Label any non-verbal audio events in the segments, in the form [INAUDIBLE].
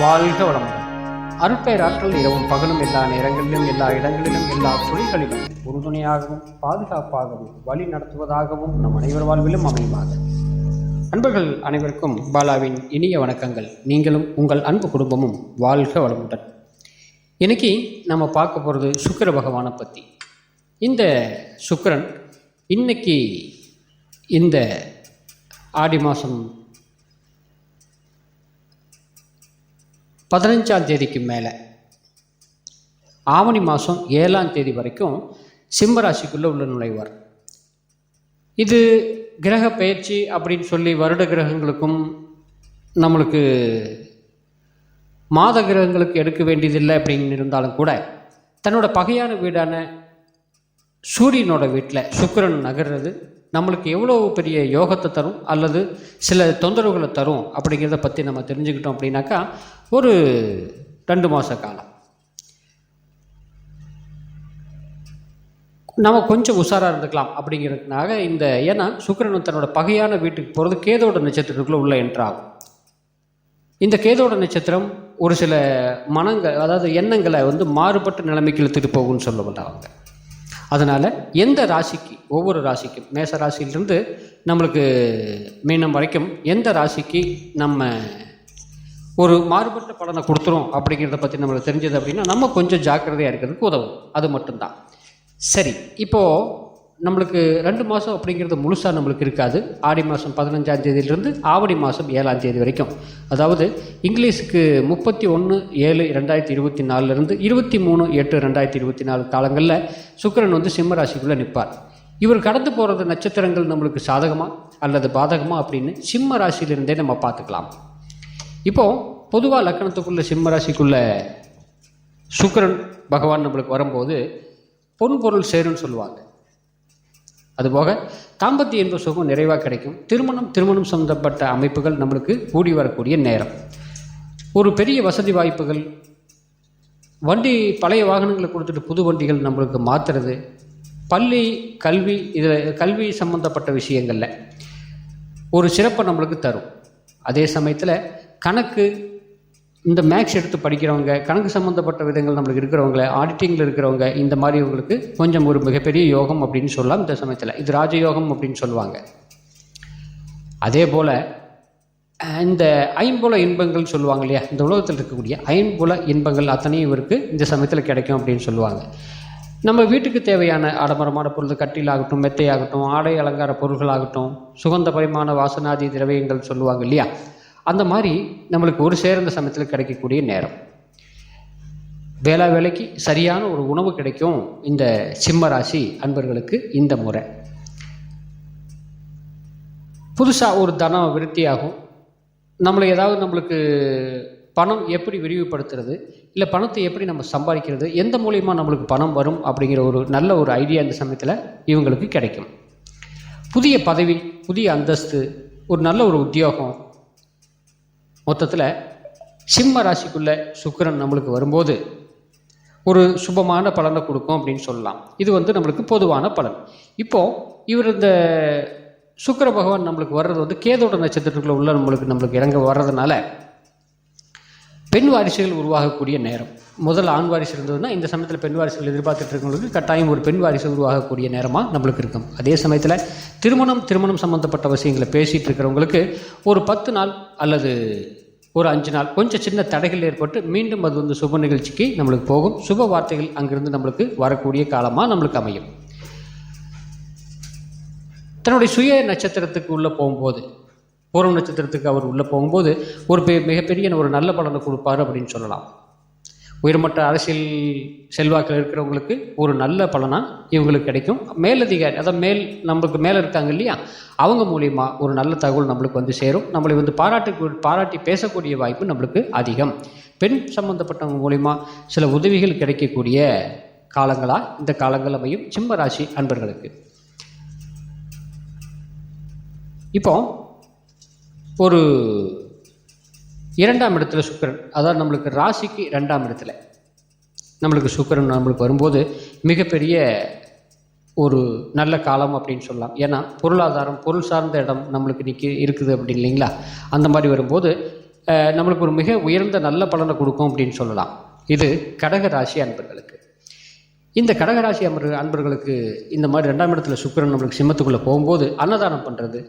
வாழ்க வளமுடன். அருட்பெயராற்றல் இரவும் பகலும் எல்லா நேரங்களிலும் எல்லா இடங்களிலும் எல்லா துறைகளிலும் உறுதுணையாகவும் பாதுகாப்பாகவும் வழி நடத்துவதாகவும் நம் அனைவர் வாழ்விலும் அமையுமாக. அன்பர்கள் அனைவருக்கும் பாலாவின் இனிய வணக்கங்கள். நீங்களும் உங்கள் அன்பு குடும்பமும் வாழ்க வளமுடன். இன்னைக்கு நம்ம பார்க்க போகிறது சுக்கிர பகவானை பற்றி இந்த சுக்கிரன் இன்னைக்கு இந்த ஆடி மாதம் பதினஞ்சாம் தேதிக்கு மேலே. ஆவணி மாதம் ஏழாம் தேதி வரைக்கும் சிம்மராசிக்குள்ளே உள்ள நுழைவார். இது கிரக பயிற்சி அப்படின்னு சொல்லி வருட கிரகங்களுக்கும் நம்மளுக்கு மாத கிரகங்களுக்கு எடுக்க வேண்டியதில்லை அப்படின்னு இருந்தாலும் கூட தன்னோட பகையான வீடான சூரியனோட வீட்டில் சுக்கரன் நகர்றது நம்மளுக்கு எவ்வளோ பெரிய யோகத்தை தரும் அல்லது சில தொந்தரவுகளை தரும் அப்படிங்கிறத பற்றி நம்ம தெரிஞ்சுக்கிட்டோம் அப்படின்னாக்கா ஒரு ரெண்டு மாத காலம். நம்ம கொஞ்சம் உஷாராக இருந்துக்கலாம் அப்படிங்கிறதுனால இந்த ஏன்னா சுக்கரன் தன்னோட பகையான வீட்டுக்கு போகிறது கேதோட நட்சத்திரத்துக்குள்ளே உள்ள என்ட்ராகும் இந்த கேதோட நட்சத்திரம் ஒரு சில மனங்கள் அதாவது எண்ணங்களை வந்து மாறுபட்ட நிலைமைக்கு இழுத்துட்டு போகும்னு சொல்லப்பட்டாங்க அதனால் எந்த ராசிக்கு ஒவ்வொரு ராசிக்கும் மேச ராசியிலிருந்து நம்மளுக்கு மீனம் வரைக்கும் எந்த ராசிக்கு நம்ம ஒரு மாறுபட்ட பலனை கொடுத்துரும் அப்படிங்கிறத பற்றி நம்மளுக்கு தெரிஞ்சது அப்படின்னா நம்ம கொஞ்சம் ஜாக்கிரதையாக இருக்கிறதுக்கு உதவும். அது மட்டும்தான். சரி இப்போது நம்மளுக்கு ரெண்டு மாதம் அப்படிங்கிறது முழுசாக நம்மளுக்கு இருக்காது. ஆடி மாதம் பதினஞ்சாம் தேதியிலிருந்து ஆவணி மாதம் ஏழாம் தேதி வரைக்கும். அதாவது இங்கிலீஷுக்கு முப்பத்தி ஒன்று ஏழு ரெண்டாயிரத்தி இருபத்தி நாலுலேருந்து இருபத்தி மூணு எட்டு ரெண்டாயிரத்தி இருபத்தி நாலு காலங்களில் சுக்கிரன் வந்து சிம்ம ராசிக்குள்ளே நிற்பார். இவர் கடந்து போகிறது நட்சத்திரங்கள் நம்மளுக்கு சாதகமாக அல்லது பாதகமாக அப்படின்னு சிம்ம ராசியிலிருந்தே நம்ம பார்த்துக்கலாம். இப்போது பொதுவாக லக்கணத்துக்குள்ள சிம்ம ராசிக்குள்ள சுக்கிரன் பகவான் நம்மளுக்கு வரும்போது பொன் பொருள் சேரும்னு சொல்லுவாங்க. அதுபோக தாம்பத்திய இன்ப சுகம் நிறைவாக கிடைக்கும். திருமணம் திருமணம் சம்பந்தப்பட்ட அமைப்புகள் நம்மளுக்கு கூடி வரக்கூடிய நேரம். ஒரு பெரிய வசதி வாய்ப்புகள் வண்டி பழைய வாகனங்களை கொடுத்துட்டு புது வண்டிகள் நம்மளுக்கு மாற்றுறது பள்ளி கல்வி இதில் கல்வி சம்பந்தப்பட்ட விஷயங்களில் ஒரு சிறப்பை நம்மளுக்கு தரும். அதே சமயத்தில் கணக்கு இந்த மேக்ஸ் எடுத்து படிக்கிறவங்க கணக்கு சம்மந்தப்பட்ட விதங்கள் நம்மளுக்கு இருக்கிறவங்க ஆடிட்டிங்கில் இருக்கிறவங்க இந்த மாதிரி உங்களுக்கு கொஞ்சம் ஒரு மிகப்பெரிய யோகம் அப்படின்னு சொல்லலாம் இந்த சமயத்தில். இது ராஜயோகம் அப்படின்னு சொல்லுவாங்க. அதே போல் இந்த ஐம்புல இன்பங்கள் சொல்லுவாங்க இல்லையா? இந்த உலகத்தில் இருக்கக்கூடிய ஐம்புல இன்பங்கள் அத்தனையும் இவருக்கு இந்த சமயத்தில் கிடைக்கும் அப்படின்னு சொல்லுவாங்க. நம்ம வீட்டுக்கு தேவையான ஆடம்பரமான பொருள் கட்டிலாகட்டும் மெத்தையாகட்டும் ஆடை அலங்கார பொருள்களாகட்டும் சுகந்த பரிமாண வாசனாதி திரவியங்கள் சொல்லுவாங்க இல்லையா? அந்த மாதிரி நம்மளுக்கு ஒரு சேர்ந்த சமயத்தில் கிடைக்கக்கூடிய நேரம். வேளா வேலைக்கு சரியான ஒரு உணவு கிடைக்கும் இந்த சிம்ம ராசி அன்பர்களுக்கு இந்த முறை. புதுசாக ஒரு தனம் விருத்தியாகும். நம்மளை ஏதாவது நம்மளுக்கு பணம் எப்படி விரிவுபடுத்துறது இல்லை பணத்தை எப்படி நம்ம சம்பாதிக்கிறது எந்த மூலியமாக நம்மளுக்கு பணம் வரும் அப்படிங்கிற ஒரு நல்ல ஒரு ஐடியா இந்த சமயத்தில் இவங்களுக்கு கிடைக்கும். புதிய பதவி புதிய அந்தஸ்து ஒரு நல்ல ஒரு உத்தியோகம் மொத்தத்தில் சிம்ம ராசிக்குள்ளே சுக்கிரன் நம்மளுக்கு வரும்போது ஒரு சுபமான பலனை கொடுக்கும் அப்படின்னு சொல்லலாம். இது வந்து நம்மளுக்கு பொதுவான பலன். இப்போது இவர் இந்த சுக்கர பகவான் நம்மளுக்கு வர்றது வந்து கேதோட நட்சத்திரத்துக்குள்ளே உள்ள நம்மளுக்கு நம்மளுக்கு இறங்க வர்றதுனால பெண் வாரிசுகள் உருவாகக்கூடிய நேரம். முதல் ஆண் வாரிசு இருந்ததுன்னா இந்த சமயத்தில் பெண் வாரிசுகள் எதிர்பார்த்துட்டு இருக்கவங்களுக்கு கட்டாயம் ஒரு பெண் வாரிசு உருவாகக்கூடிய நேரமாக நம்மளுக்கு இருக்கும். அதே சமயத்தில் திருமணம் திருமணம் சம்மந்தப்பட்ட விஷயங்களை பேசிகிட்டு இருக்கிறவங்களுக்கு ஒரு பத்து நாள் அல்லது ஒரு அஞ்சு நாள் கொஞ்சம் சின்ன தடைகள் ஏற்பட்டு மீண்டும் அது வந்து சுப நிகழ்ச்சிக்கு நம்மளுக்கு போகும். சுப வார்த்தைகள் அங்கிருந்து நம்மளுக்கு வரக்கூடிய காலமாக நம்மளுக்கு அமையும். தன்னுடைய சுய நட்சத்திரத்துக்கு உள்ளே போகும்போது பூர்வ நட்சத்திரத்துக்கு அவர் உள்ளே போகும்போது ஒரு பெ மிகப்பெரிய ஒரு நல்ல பலனை கொடுப்பார் அப்படின்னு சொல்லலாம். உயர்மட்ட அரசியல் செல்வாக்கில் இருக்கிறவங்களுக்கு ஒரு நல்ல பலனாக இவங்களுக்கு கிடைக்கும். மேலதிகாரி அதாவது மேல் நம்மளுக்கு மேலே இருக்காங்க இல்லையா? அவங்க மூலியமாக ஒரு நல்ல தகவல் நம்மளுக்கு வந்து சேரும். நம்மளை வந்து பாராட்டு பாராட்டி பேசக்கூடிய வாய்ப்பு நம்மளுக்கு அதிகம். பெண் சம்பந்தப்பட்டவங்க மூலிமா சில உதவிகள் கிடைக்கக்கூடிய காலங்களாக இந்த காலங்கள் அமையும் சிம்ம ராசி அன்பர்களுக்கு. இப்போ ஒரு இரண்டாம் இடத்துல சுக்கிரன். அதாவது நம்மளுக்கு ராசிக்கு ரெண்டாம் இடத்துல. நம்மளுக்கு சுக்கிரன் நம்மளுக்கு வரும்போது மிகப்பெரிய ஒரு நல்ல காலம் அப்படின்னு சொல்லலாம். ஏன்னா பொருளாதாரம் பொருள் சார்ந்த இடம் நம்மளுக்கு நிற்க இருக்குது அப்படி இல்லைங்களா? அந்த மாதிரி வரும்போது நம்மளுக்கு ஒரு மிக உயர்ந்த நல்ல பலனை கொடுக்கும் அப்படின்னு சொல்லலாம். இது கடக ராசி அன்பர்களுக்கு. இந்த கடகராசி அன்பர் அன்பர்களுக்கு இந்த மாதிரி ரெண்டாம் இடத்துல சுக்கிரன் நம்மளுக்கு சிம்மத்துக்குள்ளே போகும்போது அன்னதானம் பண்ணுறது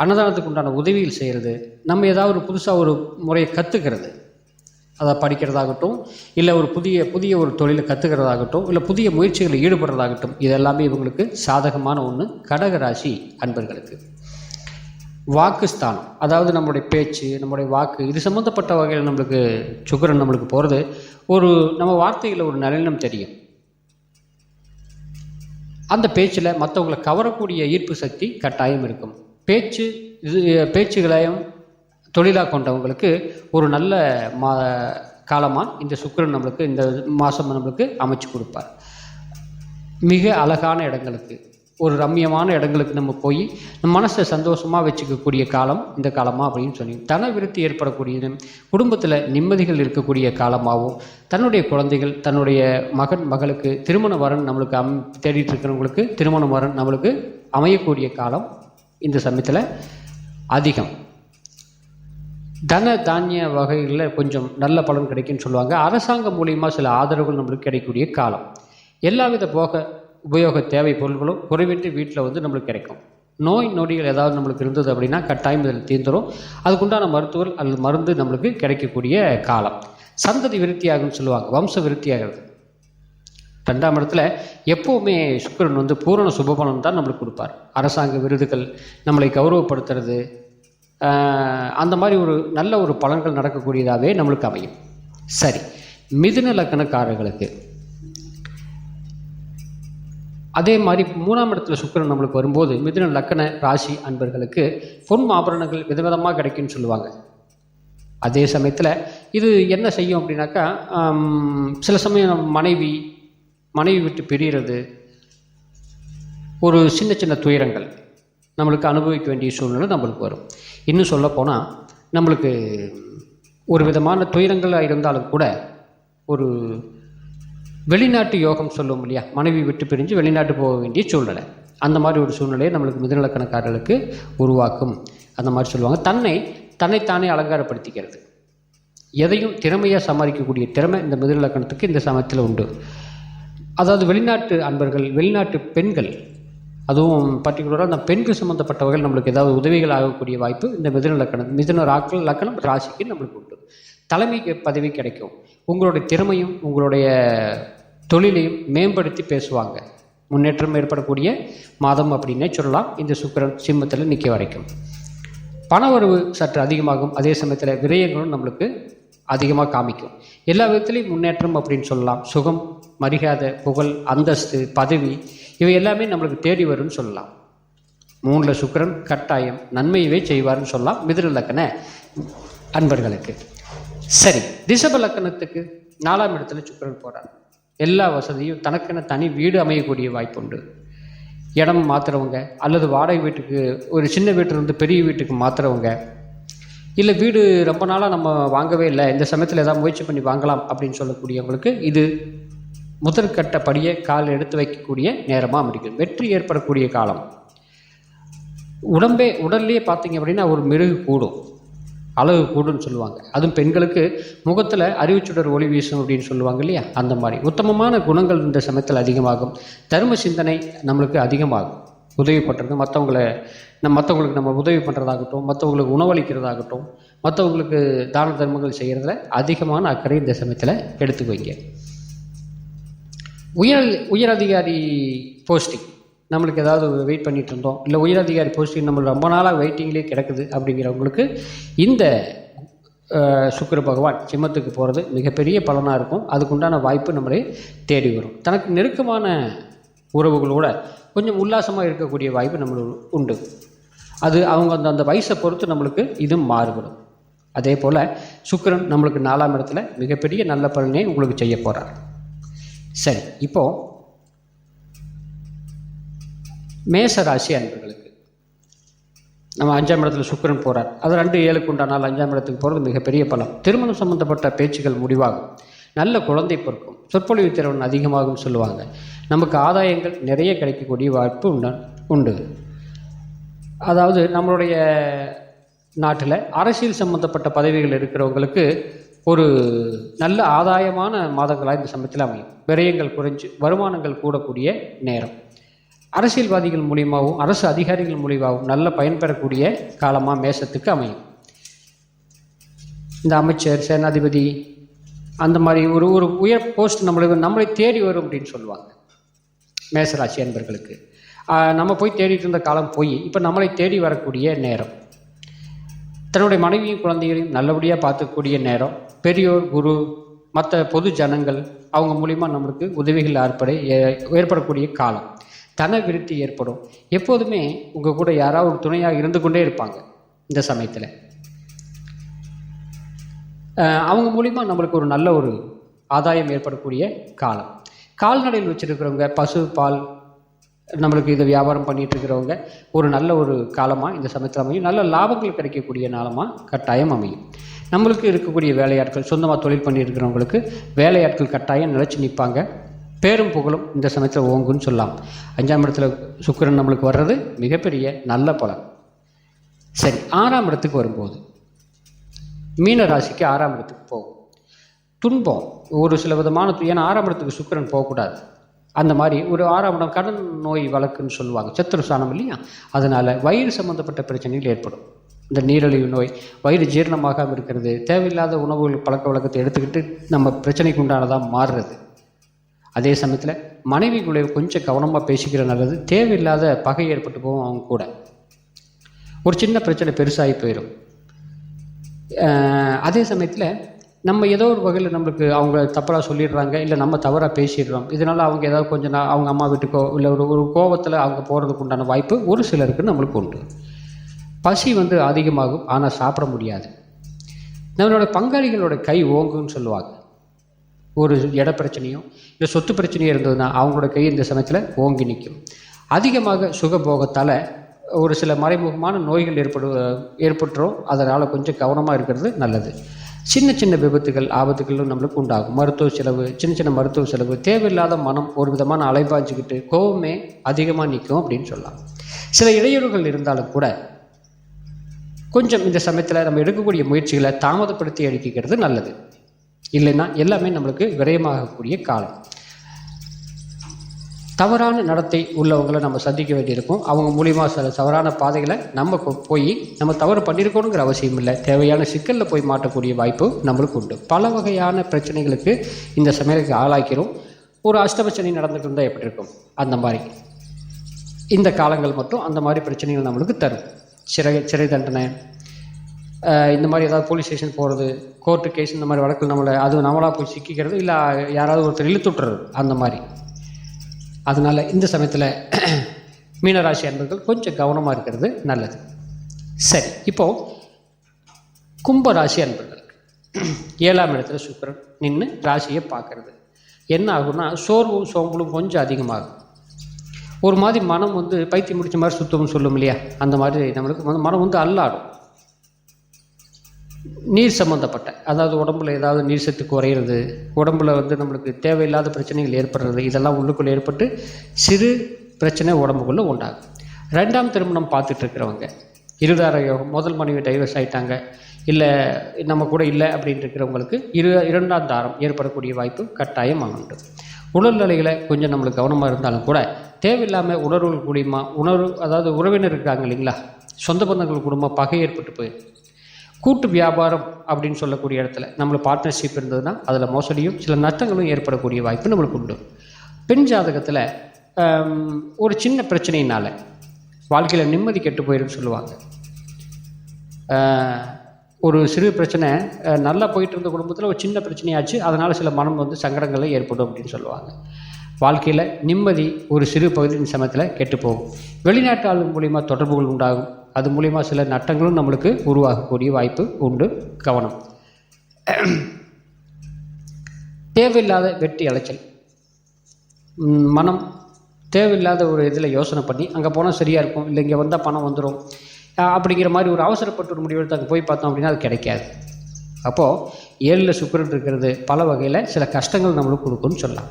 அன்னதானத்துக்கு உண்டான உதவிகள் செய்கிறது நம்ம ஏதாவது ஒரு புதுசாக ஒரு முறையை கற்றுக்கிறது அதை படிக்கிறதாகட்டும் இல்லை ஒரு புதிய புதிய ஒரு தொழிலை கற்றுக்கிறதாகட்டும் இல்லை புதிய முயற்சிகளில் ஈடுபடுறதாகட்டும் இது எல்லாமே இவங்களுக்கு சாதகமான ஒன்று கடகராசி அன்பர்களுக்கு. வாக்குஸ்தானம் அதாவது நம்மளுடைய பேச்சு நம்முடைய வாக்கு இது சம்மந்தப்பட்ட வகையில் நம்மளுக்கு சுக்கரன் நம்மளுக்கு போகிறது ஒரு நம்ம வார்த்தையில் ஒரு நலனம் தெரியும். அந்த பேச்சில் மற்றவங்களை கவரக்கூடிய ஈர்ப்பு சக்தி கட்டாயம் இருக்கும். பேச்சு இது பேச்சுகளையும் தொழிலாக கொண்டவங்களுக்கு ஒரு நல்ல மா காலமாக இந்த சுக்கிரன் நம்மளுக்கு இந்த மாதம் நம்மளுக்கு அமைச்சு கொடுப்பார். மிக அழகான இடங்களுக்கு ஒரு ரம்மியமான இடங்களுக்கு நம்ம போய் நம்ம மனசை சந்தோஷமாக வச்சுக்கக்கூடிய காலம் இந்த காலமாக அப்படின்னு சொல்லி தன விருத்தி ஏற்படக்கூடிய குடும்பத்தில் நிம்மதிகள் இருக்கக்கூடிய காலமாகவும் தன்னுடைய குழந்தைகள் தன்னுடைய மகன் மகளுக்கு திருமண வரன் நம்மளுக்கு அம் தேடிட்டு இருக்கிறவங்களுக்கு திருமண வரன் நம்மளுக்கு அமையக்கூடிய காலம் இந்த சமயத்தில் அதிகம். தன தானிய வகைகளில் கொஞ்சம் நல்ல பலன் கிடைக்கும்னு சொல்லுவாங்க. அரசாங்கம் மூலியமாக சில ஆதரவுகள் நம்மளுக்கு கிடைக்கக்கூடிய காலம். எல்லாவித போக உபயோக தேவை பொருட்களும் குறைவின்றி வீட்டில் வந்து நம்மளுக்கு கிடைக்கும். நோய் நொடிகள் ஏதாவது நம்மளுக்கு இருந்தது அப்படின்னா கட்டாயம் இதில் தீர்ந்துடும் அதுக்குண்டான மருத்துவர் அல்லது மருந்து நம்மளுக்கு கிடைக்கக்கூடிய காலம். சந்ததி விருத்தியாகும்னு சொல்லுவாங்க. வம்ச விருத்தியாகிறது. ரெண்டாம் இடத்துல எப்போவுமே சுக்கரன் வந்து பூரண சுபபலன் தான் நம்மளுக்கு கொடுப்பார். அரசாங்க விருதுகள் நம்மளை கௌரவப்படுத்துறது அந்த மாதிரி ஒரு நல்ல ஒரு பலன்கள் நடக்கக்கூடியதாகவே நம்மளுக்கு அமையும். சரி மிதுன லக்கணக்காரர்களுக்கு அதே மாதிரி மூணாம் இடத்துல சுக்கிரன் நம்மளுக்கு வரும்போது மிதுன லக்கண ராசி அன்பர்களுக்கு பொன் ஆபரணங்கள் விதவிதமாக கிடைக்கும்னு சொல்லுவாங்க. அதே சமயத்தில் இது என்ன செய்யும் அப்படின்னாக்கா சில சமயம் மனைவி மனைவி விட்டு பிரிகிறது ஒரு சின்ன சின்ன துயரங்கள் நம்மளுக்கு அனுபவிக்க வேண்டிய சூழ்நிலை நம்மளுக்கு வரும். இன்னும் சொல்லப்போனால் நம்மளுக்கு ஒரு விதமான துயரங்களாக இருந்தாலும் கூட ஒரு வெளிநாட்டு யோகம் சொல்லுவோம் இல்லையா? மனைவி விட்டு பிரிஞ்சு வெளிநாட்டு போக வேண்டிய சூழ்நிலை. அந்த மாதிரி ஒரு சூழ்நிலையை நம்மளுக்கு மிதநலக்கணக்காரர்களுக்கு உருவாக்கும். அந்த மாதிரி சொல்லுவாங்க. தன்னை தன்னைத்தானே அலங்காரப்படுத்திக்கிறது. எதையும் திறமையாக சமாளிக்கக்கூடிய திறமை இந்த மிதநலக்கணத்துக்கு இந்த சமயத்தில் உண்டு. அதாவது வெளிநாட்டு அன்பர்கள் வெளிநாட்டு பெண்கள் அதுவும் பர்டிகுலராக அந்த பெண்கள் சம்மந்தப்பட்ட வகையில் நம்மளுக்கு ஏதாவது உதவிகள் ஆகக்கூடிய வாய்ப்பு இந்த மிதுன லக்கணம் மிதுன ராக்கள் லக்கணம் ராசிக்கு நம்மளுக்கு உண்டு. தலைமை பதவி கிடைக்கும். உங்களுடைய திறமையும் உங்களுடைய தொழிலையும் மேம்படுத்தி பேசுவாங்க. முன்னேற்றம் ஏற்படக்கூடிய மாதம் அப்படின்னே சொல்லலாம். இந்த சுக்கிரன் சிம்மத்தில் நிற்க வரைக்கும். பணவரவு சற்று அதிகமாகும். அதே சமயத்தில் விரயங்களும் நம்மளுக்கு அதிகமாக காமிக்கும். எல்லா விதத்துலேயும் முன்னேற்றம் அப்படின்னு சொல்லலாம். சுகம் மரியாதை புகழ் அந்தஸ்து பதவி இவை எல்லாமே நம்மளுக்கு தேடி வரும்னு சொல்லலாம். மூணில் சுக்கரன் கட்டாயம் நன்மையவே செய்வார்னு சொல்லலாம். மிதுன லக்கண அன்பர்களுக்கு. சரி ரிஷப லக்கணத்துக்கு நாலாம் இடத்துல சுக்கரன் போகிறார் எல்லா வசதியும் தனக்கென தனி வீடு அமையக்கூடிய வாய்ப்புண்டு. இடம் மாற்றுறவங்க அல்லது வாடகை வீட்டுக்கு ஒரு சின்ன வீட்டிலிருந்து பெரிய வீட்டுக்கு மாற்றுறவங்க இல்லை வீடு ரொம்ப நாளாக நம்ம வாங்கவே இல்லை. இந்த சமயத்தில் ஏதாவது முயற்சி பண்ணி வாங்கலாம் அப்படின்னு சொல்லக்கூடியவங்களுக்கு இது முதற்கட்ட படியை கால் எடுத்து வைக்கக்கூடிய நேரமாக முடிக்கும். வெற்றி ஏற்படக்கூடிய காலம். உடம்பே உடல்லையே பார்த்தீங்க அப்படின்னா ஒரு மிருகு கூடும். அழகு கூடுன்னு சொல்லுவாங்க. அதுவும் பெண்களுக்கு முகத்தில் அறிவுச்சுடர் ஒளி வீசும் அப்படின்னு சொல்லுவாங்க இல்லையா? அந்த மாதிரி. உத்தமமான குணங்கள் இந்த சமயத்தில் அதிகமாகும். தர்ம சிந்தனை நம்மளுக்கு அதிகமாகும். உதவி பண்ணுறது மற்றவங்களை நம்ம மற்றவங்களுக்கு நம்ம உதவி பண்ணுறதாகட்டும் மற்றவங்களுக்கு உணவளிக்கிறதாகட்டும் மற்றவங்களுக்கு தான தர்மங்கள் செய்கிறதுல அதிகமான அக்கறை இந்த சமயத்தில் எடுத்துக்குவீங்க உயர் அதிகாரி போஸ்டிங் நம்மளுக்கு ஏதாவது வெயிட் பண்ணிட்டு இருந்தோம். இல்லை உயர் அதிகாரி போஸ்டிங் நம்மளுக்கு ரொம்ப நாளாக வெயிட்டிங்லேயே கிடக்குது அப்படிங்கிறவங்களுக்கு இந்த சுக்கர பகவான் சிம்மத்துக்கு போகிறது மிகப்பெரிய பலனாக இருக்கும். அதுக்குண்டான வாய்ப்பு நம்மளை தேடி வரும். தனக்கு நெருக்கமான உறவுகளோட கொஞ்சம் உல்லாசமாக இருக்கக்கூடிய வாய்ப்பு நம்மளுக்கு உண்டு. அது அவங்க அந்த அந்த வயசை பொறுத்து நம்மளுக்கு இது மாறுபடும். அதே போல் சுக்கரன் நம்மளுக்கு நாலாம் இடத்துல மிகப்பெரிய நல்ல பலனை உங்களுக்கு செய்ய போகிறார் சரி இப்போ மேச ராசி அன்பர்களுக்கு. நம்ம அஞ்சாம் இடத்துல சுக்கிரன் போகிறார் அது ரெண்டு ஏழுக்கு உண்டானால் அஞ்சாம் இடத்துக்கு போகிறது மிகப்பெரிய பலம் திருமணம் சம்பந்தப்பட்ட பேச்சுகள் முடிவாகும். நல்ல குழந்தை பிறக்கும். சொற்பொழிவு திறன் அதிகமாகும் சொல்லுவாங்க. நமக்கு ஆதாயங்கள் நிறைய கிடைக்கக்கூடிய வாய்ப்பு உண்டு உண்டு. அதாவது நம்மளுடைய நாட்டில் அரசியல் சம்பந்தப்பட்ட பதவிகள் இருக்கிறவங்களுக்கு ஒரு நல்ல ஆதாயமான மாதங்களாக இந்த சமயத்தில் அமையும். விரயங்கள் குறைஞ்சு வருமானங்கள் கூடக்கூடிய நேரம். அரசியல்வாதிகள் மூலியமாகவும் அரசு அதிகாரிகள் மூலியமாகவும் நல்ல பயன்பெறக்கூடிய காலமாக மேசத்துக்கு அமையும். இந்த அமைச்சர் சேனாதிபதி அந்த மாதிரி ஒரு ஒரு உயர் போஸ்ட் நம்மளுக்கு நம்மளை தேடி வரும் அப்படின்னு சொல்லுவாங்க. மேசராசி அன்பர்களுக்கு. நம்ம போய் தேடிட்டு இருந்த காலம் போய் இப்போ நம்மளை தேடி வரக்கூடிய நேரம். தன்னுடைய மனைவியும் குழந்தைகளையும் நல்லபடியாக பார்த்துக்கூடிய நேரம். பெரியோர் குரு மற்ற பொது ஜனங்கள் அவங்க மூலிமா நம்மளுக்கு உதவிகள் ஏற்பட ஏ- ஏற்படக்கூடிய காலம். தன விருத்தி ஏற்படும். எப்போதுமே உங்கள் கூட யாராவது ஒரு துணையாக இருந்து கொண்டே இருப்பாங்க இந்த சமயத்தில். அவங்க மூலிமா நம்மளுக்கு ஒரு நல்ல ஒரு ஆதாயம் ஏற்படக்கூடிய காலம். கால்நடையில் வச்சுருக்கிறவங்க பசு பால் நம்மளுக்கு இதை வியாபாரம் பண்ணிகிட்டு இருக்கிறவங்க ஒரு நல்ல ஒரு காலமாக இந்த சமயத்தில் அமையும். நல்ல லாபங்கள் கிடைக்கக்கூடிய நாளமாக கட்டாயம் அமையும். நம்மளுக்கு இருக்கக்கூடிய வேலையாட்கள் சொந்தமாக தொழில் பண்ணியிருக்கிறவங்களுக்கு வேலையாட்கள் கட்டாயம் நிலச்சி நிற்பாங்க. பேரும் புகழும் இந்த சமயத்தில் ஓங்குன்னு சொல்லலாம். அஞ்சாம் இடத்துல சுக்கரன் நம்மளுக்கு வர்றது மிகப்பெரிய நல்ல பலன். சரி ஆறாம் இடத்துக்கு வரும்போது மீன ராசிக்கு ஆறாம் இடத்துக்கு போகும். துன்பம் ஒரு சில விதமான து- ஏன்னா ஆறாம் இடத்துக்கு சுக்கிரன் போகக்கூடாது. அந்த மாதிரி ஒரு ஆறாம் இடம் கடன் நோய் வழக்குன்னு சொல்லுவாங்க. சத்துருசானம் இல்லையா? அதனால் வயிறு சம்மந்தப்பட்ட பிரச்சனைகள் ஏற்படும். இந்த நீரிழிவு நோய் வயிறு ஜீரணமாகாமல் இருக்கிறது தேவையில்லாத உணவுகள் பழக்க வழக்கத்தை எடுத்துக்கிட்டு நம்ம பிரச்சனைக்கு உண்டானதாக மாறுறது. அதே சமயத்தில் மனைவிக்குள்ளே கொஞ்சம் கவனமாக பேசிக்கிற நல்லது தேவையில்லாத பகை ஏற்பட்டு போகும் அவங்க கூட. ஒரு சின்ன பிரச்சனை பெருசாகி போயிடும் அதே சமயத்தில் நம்ம ஏதோ ஒரு வகையில் நம்மளுக்கு அவங்க தப்பராக சொல்லிடுறாங்க இல்லை நம்ம தவறாக பேசிடுறோம். இதனால் அவங்க ஏதாவது கொஞ்சம் நான் அவங்க அம்மா வீட்டுக்கோ இல்லை ஒரு ஒரு கோவத்தில் அவங்க போகிறதுக்கு உண்டான வாய்ப்பு ஒரு சிலருக்கு நம்மளுக்கு உண்டு. பசி வந்து அதிகமாகும் ஆனால் சாப்பிட முடியாது. நம்மளோட பங்காளிகளோட கை ஓங்குன்னு சொல்லுவாங்க. ஒரு இட பிரச்சனையோ இல்லை சொத்து பிரச்சனையோ இருந்ததுன்னா அவங்களோட கை இந்த சமயத்தில் ஓங்கி நிற்கும். அதிகமாக சுகபோகத்தால் ஒரு சில மறைமுகமான நோய்கள் ஏற்படு ஏற்பட்டுரும். அதனால் கொஞ்சம் கவனமாக இருக்கிறது நல்லது. சின்ன சின்ன விபத்துகள் ஆபத்துகளும் நம்மளுக்கு உண்டாகும். மருத்துவ செலவு சின்ன சின்ன மருத்துவ செலவு தேவையில்லாத மனம் ஒரு விதமான அலைபாய்ச்சிக்கிட்டு கோவமே அதிகமாக நிற்கும் அப்படின்னு சொல்லலாம். சில இடையூறுகள் இருந்தாலும் கூட கொஞ்சம் இந்த சமயத்தில் நம்ம எடுக்கக்கூடிய முயற்சிகளை தாமதப்படுத்தி எடுக்கிறது நல்லது. இல்லைன்னா எல்லாமே நம்மளுக்கு விரயமாகக்கூடிய காலம். தவறான நடத்தை உள்ளவங்களை நம்ம சந்திக்க வேண்டியிருக்கும். அவங்க மூலிமா சில தவறான பாதைகளை நம்ம போய் நம்ம தவறு பண்ணியிருக்கணுங்கிற அவசியம் இல்லை. தேவையான சிக்கலில் போய் மாட்டக்கூடிய வாய்ப்பு நம்மளுக்கு உண்டு. பல வகையான பிரச்சனைகளுக்கு இந்த சமையலுக்கு ஆளாக்கிறோம். ஒரு அஷ்டமச்சனி நடந்துட்டு இருந்தால் எப்படி இருக்கும்? அந்த மாதிரி. இந்த காலங்கள் மட்டும் அந்த மாதிரி பிரச்சனைகள் நம்மளுக்கு தரும். சிறை சிறை தண்டனை. இந்த மாதிரி ஏதாவது போலீஸ் ஸ்டேஷன் போகிறது கோர்ட்டு கேஸ் இந்த மாதிரி வழக்கில் நம்மளை அது நம்மளாக போய் சிக்கிக்கிறது இல்லை யாராவது ஒருத்தர் இழுத்துட்டுறது அந்த மாதிரி. அதனால் இந்த சமயத்தில் [CLEARS THROAT] மீனராசி அன்பர்கள் கொஞ்சம் கவனமாக இருக்கிறது நல்லது. சரி இப்போது கும்பராசி அன்பர்களுக்கு [CLEARS THROAT] ஏழாம் இடத்துல சுக்கரன் நின்று ராசியை பார்க்குறது. என்ன ஆகும்னா சோர்வும் சோம்பலும் கொஞ்சம் அதிகமாகும். ஒரு மாதிரி மனம் வந்து பைத்தியம் முடிச்ச மாதிரி சுத்தம்னு சொல்லும் இல்லையா? அந்த மாதிரி நம்மளுக்கு வந்து மனம் வந்து அல்லாடும். நீர் சம்மந்தப்பட்ட அதாவது உடம்புல ஏதாவது நீர் சத்து குறையிறது உடம்புல வந்து நம்மளுக்கு தேவையில்லாத பிரச்சனைகள் ஏற்படுறது இதெல்லாம் உள்ளுக்குள்ளே ஏற்பட்டு சிறு பிரச்சனை உடம்புக்குள்ளே உண்டாகும் ரெண்டாம் திருமணம் பார்த்துட்டு இருக்கிறவங்க இருதார யோகம் முதல் மனைவி டைவர்ஸ் ஆகிட்டாங்க இல்லை நம்ம கூட இல்லை அப்படின்னு இருக்கிறவங்களுக்கு இரு இரண்டாம் தாரம் ஏற்படக்கூடிய வாய்ப்பு கட்டாயம் உண்டு உடல்நிலைகளை கொஞ்சம் நம்மளுக்கு கவனமாக இருந்தாலும் கூட தேவையில்லாமல் உணர்வுகள் கூடியமா? உணர்வு அதாவது உறவினர் இருக்காங்க இல்லைங்களா? சொந்த பந்தங்கள் குடும்பம் பகை ஏற்பட்டு போயிடும் கூட்டு வியாபாரம் அப்படின்னு சொல்லக்கூடிய இடத்துல நம்மளை பார்ட்னர்ஷிப் இருந்ததுன்னா அதில் மோசடியும் சில நஷ்டங்களும் ஏற்படக்கூடிய வாய்ப்பு நம்மளுக்கு உண்டு. பெண் ஜாதகத்தில் ஒரு சின்ன பிரச்சனையினால் வாழ்க்கையில் நிம்மதி கெட்டு போயிடும் சொல்லுவாங்க. ஒரு சிறு பிரச்சனை நல்லா போயிட்டு இருந்த குடும்பத்தில் ஒரு சின்ன பிரச்சனையாச்சு அதனால் சில மனம் வந்து சங்கடங்கள் ஏற்படும் அப்படின்னு சொல்லுவாங்க. வாழ்க்கையில் நிம்மதி ஒரு சிறு பகுதியின் சமயத்தில் கெட்டு போகும். வெளிநாட்டு ஆள் மூலிமா தொடர்புகள் உண்டாகும். அது மூலிமா சில நட்டங்களும் நம்மளுக்கு உருவாகக்கூடிய வாய்ப்பு உண்டு. கவனம். தேவையில்லாத வெட்டி அலைச்சல். மனம் தேவையில்லாத ஒரு இதில் யோசனை பண்ணி அங்கே போனால் சரியாக இருக்கும் இல்லை இங்கே வந்தால் பணம் வந்துடும் அப்படிங்கிற மாதிரி ஒரு அவசரப்பட்டு ஒரு முடிவெடுத்து அங்கே போய் பார்த்தோம் அப்படின்னா அது கிடைக்காது. அப்போது ஏழில் சுக்கரன் இருக்கிறது பல வகையில் சில கஷ்டங்கள் நம்மளுக்கு கொடுக்கும்னு சொல்லலாம்.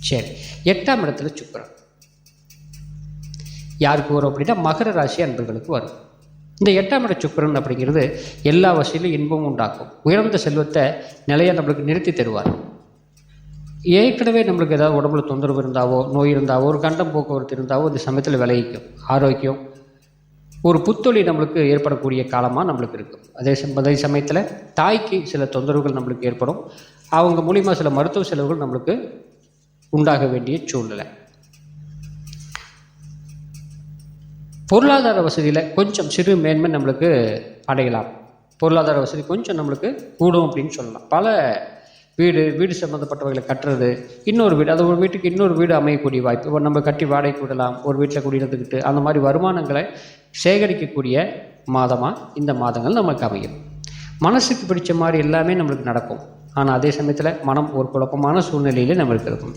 சரி எட்டாம் இடத்துல சுக்கிரன். யாருக்கு வரும் அப்படின்னா மகர ராசி அன்பர்களுக்கு வரும். இந்த எட்டாம் இட சுக்கரன் அப்படிங்கிறது எல்லா வசதியிலும் இன்பமும் உண்டாக்கும். உயர்ந்த செல்வத்தை நிலையாக நம்மளுக்கு நிறுத்தி தருவார். ஏற்கனவே நம்மளுக்கு ஏதாவது உடம்புல தொந்தரவு இருந்தாவோ நோய் இருந்தாவோ ஒரு கண்டம் போக்குவரத்து இருந்தாவோ இந்த சமயத்தில் விளைவிக்கும். ஆரோக்கியம். ஒரு புத்தொழி நம்மளுக்கு ஏற்படக்கூடிய காலமாக நம்மளுக்கு இருக்கும். அதே அதே சமயத்தில் தாய்க்கு சில தொந்தரவுகள் நம்மளுக்கு ஏற்படும். அவங்க மூலிமா சில மருத்துவ செலவுகள் நம்மளுக்கு உண்டாக வேண்டிய சூழ்நிலை. பொருளாதார வசதியில் கொஞ்சம் சிறு மேன்மை நம்மளுக்கு அடையலாம். பொருளாதார வசதி கொஞ்சம் நம்மளுக்கு கூடும் அப்படின்னு சொல்லலாம். பல வீடு வீடு சம்மந்தப்பட்டவர்களை கட்டுறது இன்னொரு வீடு அது ஒரு வீட்டுக்கு இன்னொரு வீடு அமையக்கூடிய வாய்ப்பு நம்ம கட்டி வாடகைக்கு விடலாம் ஒரு வீட்டில் குடியிருந்துக்கிட்டு அந்த மாதிரி வருமானங்களை சேகரிக்கக்கூடிய மாதமாக இந்த மாதங்கள் நமக்கு அமையும். மனசுக்கு பிடிச்ச மாதிரி எல்லாமே நம்மளுக்கு நடக்கும். ஆனால் அதே சமயத்தில் மனம் ஒரு குழப்பமான சூழ்நிலையில் நம்மளுக்கு இருக்கும்.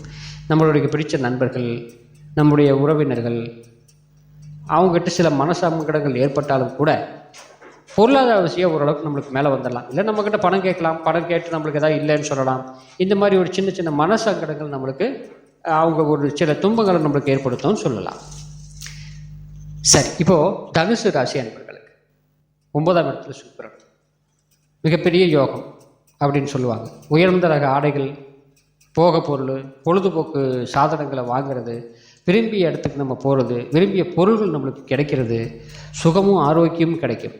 நம்மளுடைய பிடித்த நண்பர்கள் நம்முடைய உறவினர்கள் அவங்ககிட்ட சில மனசங்கடங்கள் ஏற்பட்டாலும் கூட பொருளாதார விஷயம் ஓரளவுக்கு நம்மளுக்கு மேலே வந்துடலாம். இல்லை நம்மக்கிட்ட பணம் கேட்கலாம் பணம் கேட்டு நம்மளுக்கு எதாவது இல்லைன்னு சொல்லலாம். இந்த மாதிரி ஒரு சின்ன சின்ன மனசங்கடங்கள் நம்மளுக்கு அவங்க ஒரு சில துன்பங்களை நம்மளுக்கு ஏற்படுத்தும்னு சொல்லலாம். சரி இப்போது தனுசு ராசி அன்பர்களுக்கு. ஒன்பதாம் இடத்துல சூப்பரம் மிகப்பெரிய யோகம். அப்படின்னு சொல்லுவாங்க. உயர்ந்த ரக ஆடைகள் போக பொருள் பொழுதுபோக்கு சாதனங்களை வாங்குறது விரும்பிய இடத்துக்கு நம்ம போகிறது விரும்பிய பொருள்கள் நம்மளுக்கு கிடைக்கிறது சுகமும் ஆரோக்கியமும் கிடைக்கும்.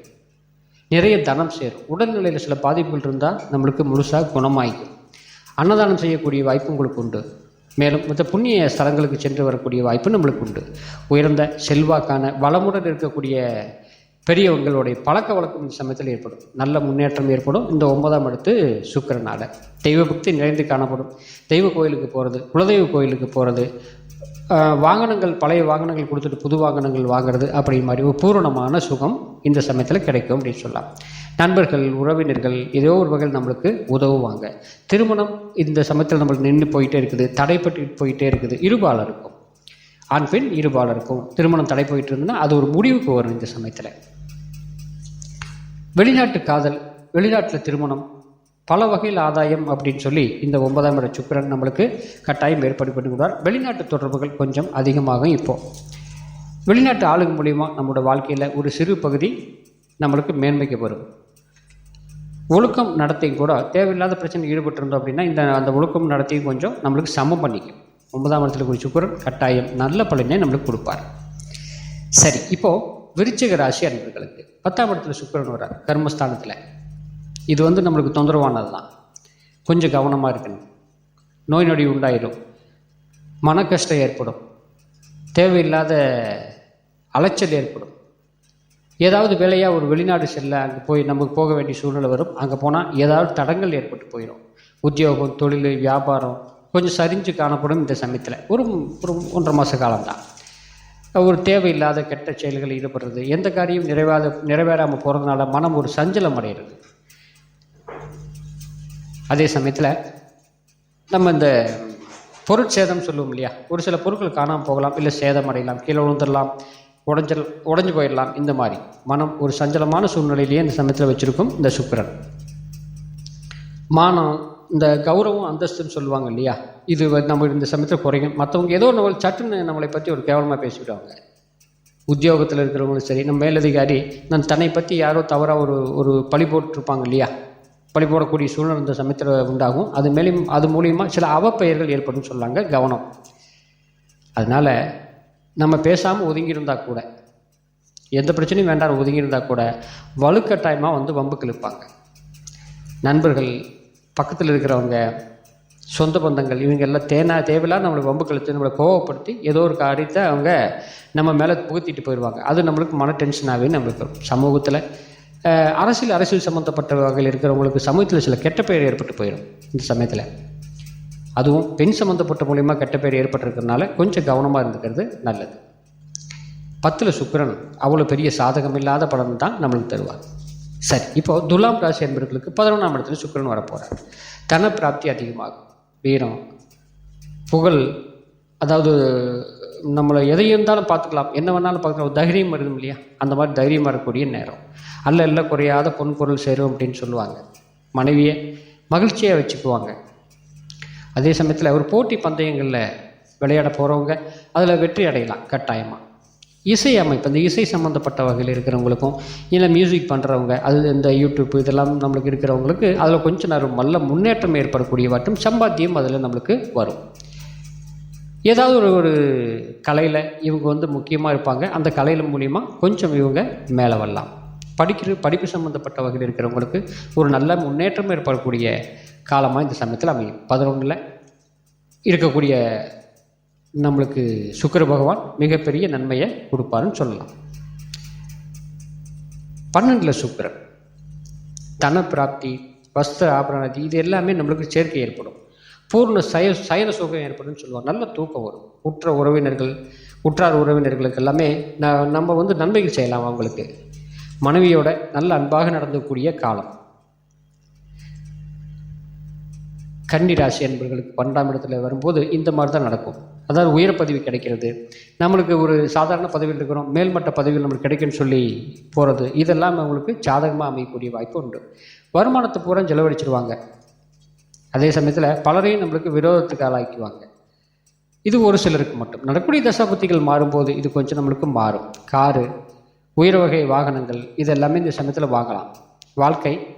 நிறைய தனம் சேரும். உடல்நிலையில் சில பாதிப்புகள் இருந்தால் நம்மளுக்கு முழுசாக குணமாயிக்கும். அன்னதானம் செய்யக்கூடிய வாய்ப்பு உங்களுக்கு உண்டு. மேலும் மற்ற புண்ணிய ஸ்தலங்களுக்கு சென்று வரக்கூடிய வாய்ப்பு நம்மளுக்கு உண்டு. உயர்ந்த செல்வாக்கான வளமுடன் இருக்கக்கூடிய பெரியவங்களுடைய பழக்க வழக்கம் இந்த சமயத்தில் ஏற்படும். நல்ல முன்னேற்றம் ஏற்படும். இந்த ஒன்பதாம் இடத்து சுக்கரனால் தெய்வ பக்தி நிறைந்து காணப்படும். தெய்வ கோயிலுக்கு போகிறது குலதெய்வ கோயிலுக்கு போகிறது வாகனங்கள் பழைய வாகனங்கள் கொடுத்துட்டு புது வாகனங்கள் வாங்குறது அப்படிங்கிற மாதிரி ஒரு பூரணமான சுகம் இந்த சமயத்தில் கிடைக்கும் அப்படின்னு சொல்லலாம். நண்பர்கள் உறவினர்கள் ஏதோ ஒரு வகையில் நம்மளுக்கு உதவுவாங்க. திருமணம் இந்த சமயத்தில் நம்மளுக்கு நின்று போயிட்டே இருக்குது. தடைப்பட்டு போயிட்டே இருக்குது. இருபால் இருக்கும் ஆண் பெண் இருபால் இருக்கும் திருமணம் தடை போயிட்டு இருந்ததுன்னா அது ஒரு முடிவுக்கு வரும் இந்த சமயத்தில். வெளிநாட்டு காதல் வெளிநாட்டில் திருமணம் பல வகையில் ஆதாயம் அப்படின்னு சொல்லி இந்த ஒன்பதாம் இட சுக்கிரன் நம்மளுக்கு கட்டாயம் ஏற்பாடு பண்ணிவிடுவார் வெளிநாட்டு தொடர்புகள் கொஞ்சம் அதிகமாகும் இப்போது வெளிநாட்டு ஆளுங்க மூலிமா நம்மளோட வாழ்க்கையில் ஒரு சிறு பகுதி நம்மளுக்கு மேன்மைக்கு வரும். ஒழுக்கம் நடத்தையும் கூட தேவையில்லாத பிரச்சனை ஈடுபட்டிருந்தோம் அப்படின்னா இந்த அந்த ஒழுக்கம் நடத்தையும் கொஞ்சம் நம்மளுக்கு சமம் பண்ணிக்கும். ஒன்பதாம் இடத்துல ஒரு சுக்கிரன் கட்டாயம் நல்ல பலனை நம்மளுக்கு கொடுப்பார். சரி இப்போது விருச்சிக ராசி அன்பர்களுக்கு பத்தாம் இடத்துல சுக்கரன் வர்றார் கர்மஸ்தானத்தில். இது வந்து நம்மளுக்கு தொந்தரவானது தான் கொஞ்சம் கவனமாக இருக்கணும். நோய் நொடி உண்டாயிடும் மன கஷ்டம் ஏற்படும். தேவையில்லாத அலைச்சல் ஏற்படும். ஏதாவது வேலையாக ஒரு வெளிநாடு செல்ல அங்கே போய் நமக்கு போக வேண்டிய சூழ்நிலை வரும். அங்கே போனால் ஏதாவது தடங்கள் ஏற்பட்டு போயிடும் உத்தியோகம் தொழில் வியாபாரம் கொஞ்சம் சரிஞ்சு காணப்படும் இந்த சமயத்தில். ஒரு ஒரு ஒன்றரை மாத காலம்தான். ஒரு தேவையில்லாத கெட்ட செயல்களில் ஈடுபடுறது. எந்த காரியம் நிறைவேறாத நிறைவேறாமல் போகிறதுனால மனம் ஒரு சஞ்சலம் அடைகிறது அதே சமயத்தில் நம்ம இந்த பொருட்சேதம் சொல்லுவோம் இல்லையா? ஒரு சில பொருட்கள் காணாமல் போகலாம் இல்லை சேதம் அடையலாம் கீழே விழுந்துடலாம் உடஞ்சல் உடஞ்சு போயிடலாம் இந்த மாதிரி. மனம் ஒரு சஞ்சலமான சூழ்நிலையிலேயே இந்த சமயத்தில் வச்சுருக்கும் இந்த சுக்கரன். மானம் இந்த கௌரவம் அந்தஸ்துன்னு சொல்லுவாங்க இல்லையா? இது நம்ம இந்த சமயத்தில் குறையும் மற்றவங்க ஏதோ நம்ம சட்டுன்னு நம்மளை பற்றி ஒரு கேவலமாக பேசிவிடுவாங்க. உத்தியோகத்தில் இருக்கிறவங்களும் சரி நம்ம மேலதிகாரி நான் தன்னை பற்றி யாரோ தவறாக ஒரு ஒரு பழி போட்டிருப்பாங்க இல்லையா? பழி போடக்கூடிய சூழ்நிலை இந்த சமயத்தில் உண்டாகும். அது மேலும் அது மூலியமாக சில அவப்பெயர்கள் ஏற்படும் சொல்லாங்க கவனம். அதனால் நம்ம பேசாமல் ஒதுங்கியிருந்தா கூட எந்த பிரச்சனையும் வேண்டாம் ஒதுங்கியிருந்தா கூட வலுக்கட்டாயமாக வந்து வம்புக்கு இழுப்பாங்க நண்பர்கள் பக்கத்தில் இருக்கிறவங்க சொந்த பந்தங்கள் இவங்க எல்லாம் தேனா தேவையில்லாத நம்மளை வம்பு கழித்து நம்மளை கோவப்படுத்தி ஏதோ ஒரு காரியத்தை அவங்க நம்ம மேலே புகுத்திட்டு போயிடுவாங்க அது நம்மளுக்கு மன டென்ஷனாகவே நம்மளுக்கு சமூகத்தில் அரசியல் அரசியல் சம்மந்தப்பட்ட வகையில் இருக்கிறவங்களுக்கு சமூகத்தில் சில கெட்ட பெயர் ஏற்பட்டு போயிடும் இந்த சமயத்தில். அதுவும் பெண் சம்மந்தப்பட்ட மூலியமாக கெட்ட பெயர் ஏற்பட்டிருக்கிறதுனால கொஞ்சம் கவனமாக இருந்துக்கிறது நல்லது. பத்தில் சுக்கிரன் அவ்வளோ பெரிய சாதகம் இல்லாத பலன் தான் நம்மளுக்கு தருவார். சரி இப்போ துலாம் ராசி என்பவர்களுக்கு பதினொன்றாம் இடத்துல சுக்கிரன் வரப்போகிறார் தன பிராப்தி அதிகமாகும். வீரம் புகழ் அதாவது நம்மளை எதை இருந்தாலும் பார்த்துக்கலாம். என்ன வேணாலும் பார்த்துக்கலாம். தைரியம் வருது இல்லையா? அந்த மாதிரி தைரியம் வரக்கூடிய நேரம். அல்ல இல்லை குறையாத பொன் பொருள் சேரும் அப்படின்னு சொல்லுவாங்க. மனைவியை மகிழ்ச்சியாக வச்சுக்குவாங்க. அதே சமயத்தில் ஒரு போட்டி பந்தயங்களில் விளையாட போகிறவங்க அதில் வெற்றி அடையலாம் கட்டாயமாக இசை அமைப்பு அந்த இசை சம்மந்தப்பட்ட வகையில் இருக்கிறவங்களுக்கும் இல்லை மியூசிக் பண்ணுறவங்க அது இந்த யூடியூப் இதெல்லாம் நம்மளுக்கு இருக்கிறவங்களுக்கு அதில் கொஞ்சம் நேரம் நல்ல முன்னேற்றம் ஏற்படக்கூடிய வாட்டும் சம்பாத்தியம் அதில் நம்மளுக்கு வரும். ஏதாவது ஒரு ஒரு கலையில் இவங்க வந்து முக்கியமாக இருப்பாங்க அந்த கலையில் மூலிமா கொஞ்சம் இவங்க மேலே வரலாம். படிக்கிற படிப்பு சம்மந்தப்பட்ட வகையில் இருக்கிறவங்களுக்கு ஒரு நல்ல முன்னேற்றம் ஏற்படக்கூடிய காலமாக இந்த சமயத்தில் அமையும். பதினொன்றில் இருக்கக்கூடிய நம்மளுக்கு சுக்கர பகவான் மிகப்பெரிய நன்மையை கொடுப்பாருன்னு சொல்லலாம். பன்னெண்டில் சுக்கரன். தன பிராப்தி வஸ்திர ஆபரணாதி இது எல்லாமே நம்மளுக்கு சேர்க்கை ஏற்படும். பூர்ண சய சயன சுகம் ஏற்படும் சொல்லுவாங்க. நல்ல தூக்கம் வரும். உற்ற உறவினர்கள் உற்றார் உறவினர்களுக்கு எல்லாமே ந நம்ம வந்து நன்மைகள் செய்யலாம் அவங்களுக்கு. மனைவியோட நல்ல அன்பாக நடந்தக்கூடிய காலம். கன்னி ராசி என்பவர்களுக்கு பன்னெண்டாம் இடத்துல வரும்போது இந்த மாதிரி தான் நடக்கும். அதாவது உயர் பதவி கிடைக்கிறது. நம்மளுக்கு ஒரு சாதாரண பதவியில் இருக்கிறோம் மேல்மட்ட பதவியில் நம்மளுக்கு கிடைக்குன்னு சொல்லி போகிறது இதெல்லாம் அவங்களுக்கு சாதகமாக அமையக்கூடிய வாய்ப்பு உண்டு. வருமானத்தை பூரா செலவழிச்சிருவாங்க. அதே சமயத்தில் பலரையும் நம்மளுக்கு விரோதத்துக்கு ஆளாக்கிடுவாங்க. இது ஒரு சிலருக்கு மட்டும். நடக்கூடிய தசாபுத்திகள் மாறும்போது இது கொஞ்சம் நம்மளுக்கு மாறும். காரு உயர் வகை வாகனங்கள் இதெல்லாமே இந்த சமயத்தில் வாங்கலாம். வாழ்க்கை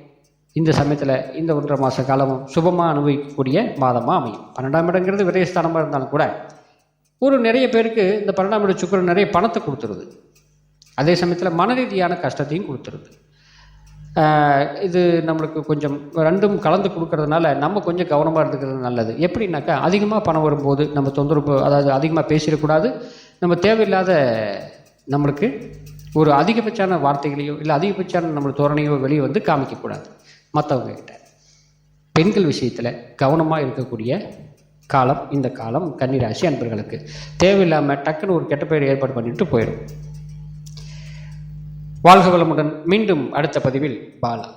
இந்த சமயத்தில் இந்த ஒன்றரை மாத காலமும் சுபமாக அனுபவிக்கக்கூடிய மாதமாக அமையும். பன்னெண்டாம் இடங்கிறது விரயஸ்தானமாக இருந்தாலும் கூட ஒரு நிறைய பேருக்கு இந்த பன்னெண்டாம் இட சுக்கரன் நிறைய பணத்தை கொடுத்துருது. அதே சமயத்தில் மன ரீதியான கஷ்டத்தையும் கொடுத்துருது. இது நம்மளுக்கு கொஞ்சம் ரெண்டும் கலந்து கொடுக்கறதுனால நம்ம கொஞ்சம் கவனமாக இருந்துக்கிறது நல்லது. எப்படின்னாக்கா அதிகமாக பணம் வரும்போது நம்ம தொந்தரவு அதாவது அதிகமாக பேசிடக்கூடாது. நம்ம தேவையில்லாத நம்மளுக்கு ஒரு அதிகபட்சான வார்த்தைகளையோ இல்லை அதிகபட்சான நம்மளுக்கு தோரணையோ வெளியே வந்து காமிக்கக்கூடாது. மற்றவங்க கிட்ட. பெண்கள் விஷயத்தில் கவனமாக இருக்கக்கூடிய காலம் இந்த காலம் கன்னிராசி அன்பர்களுக்கு. தேவையில்லாமல் டக்குன்னு ஒரு கெட்ட பெயர் ஏற்பாடு பண்ணிட்டு போயிடும். வாழ்க வளமுடன் மீண்டும் அடுத்த பதிவில் பாலா